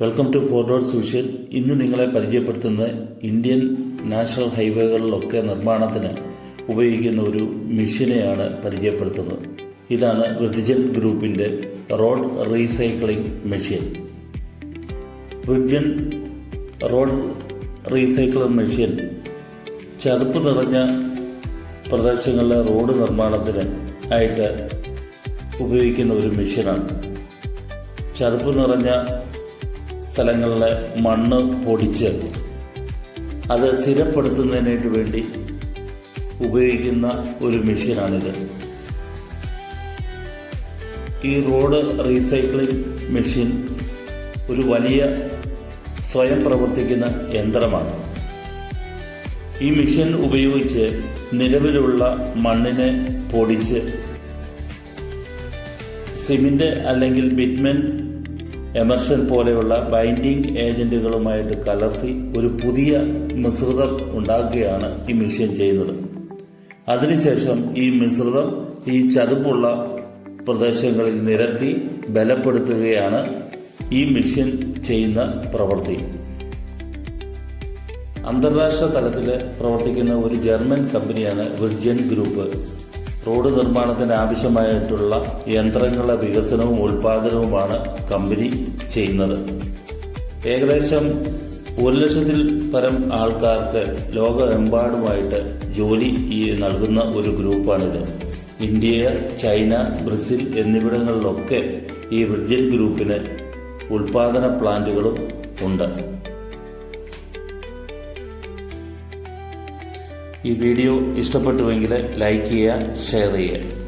Welcome to four dot social ഇന്ന് നിങ്ങളെ പരിചയപ്പെടുത്തുന്ന ഇന്ത്യൻ നാഷണൽ ഹൈവേകളിലൊക്കെ നിർമ്മാണത്തിന് ഉപയോഗിക്കുന്ന ഒരു മെഷീനെയാണ് പരിചയപ്പെടുത്തുന്നത്. ഇതാണ് വിർജിൻ ഗ്രൂപ്പിന്റെ road recycling machine. Virgin road recycling machine ചതുപ്പ് നിറഞ്ഞ പ്രദേശങ്ങളിലെ റോഡ് നിർമ്മാണത്തിന് ആയിട്ട് ഉപയോഗിക്കുന്ന ഒരു മെഷീനാണ്. ചതുപ്പ് നിറഞ്ഞ സ്ഥലങ്ങളിലെ മണ്ണ് പൊടിച്ച് അത് സ്ഥിരപ്പെടുത്തുന്നതിനായിട്ട് വേണ്ടി ഉപയോഗിക്കുന്ന ഒരു മെഷീനാണിത്. ഈ റോഡ് റീസൈക്ലിംഗ് മെഷീൻ ഒരു വലിയ സ്വയം പ്രവർത്തിക്കുന്ന യന്ത്രമാണ്. ഈ മെഷീൻ ഉപയോഗിച്ച് നിലവിലുള്ള മണ്ണിനെ പൊടിച്ച് സിമിന്റ് അല്ലെങ്കിൽ ബിറ്റ്മെൻ എമർഷൻ പോലെയുള്ള ബൈൻഡിങ് ഏജന്റുകളുമായിട്ട് കലർത്തി ഒരു പുതിയ മിശ്രിതം ഉണ്ടാക്കുകയാണ് ഈ മെഷീൻ ചെയ്യുന്നത്. അതിനുശേഷം ഈ മിശ്രിതം ഈ ചതുപ്പുള്ള പ്രദേശങ്ങളിൽ നിരത്തി ബലപ്പെടുത്തുകയാണ് ഈ മെഷീൻ ചെയ്യുന്ന പ്രവൃത്തി. അന്താരാഷ്ട്ര തലത്തിൽ പ്രവർത്തിക്കുന്ന ഒരു ജർമ്മൻ കമ്പനിയാണ് വിർജിയൻ ഗ്രൂപ്പ്. റോഡ് നിർമ്മാണത്തിന് ആവശ്യമായിട്ടുള്ള യന്ത്രങ്ങളുടെ വികസനവും ഉൽപാദനവുമാണ് കമ്പനി ചെയ്യുന്നത്. ഏകദേശം ഒരു ലക്ഷത്തിൽ പരം ആൾക്കാർക്ക് ലോകമെമ്പാടുമായിട്ട് ജോലി നൽകുന്ന ഒരു ഗ്രൂപ്പാണിത്. ഇന്ത്യ ചൈന ബ്രസീൽ എന്നിവിടങ്ങളിലൊക്കെ ഈ വിർജിൻ ഗ്രൂപ്പിന് ഉൽപാദന പ്ലാന്റുകളും ഉണ്ട്. ഈ വീഡിയോ ഇഷ്ടപ്പെട്ടുവെങ്കിൽ ലൈക്ക് ചെയ്യുക ഷെയർ ചെയ്യുക.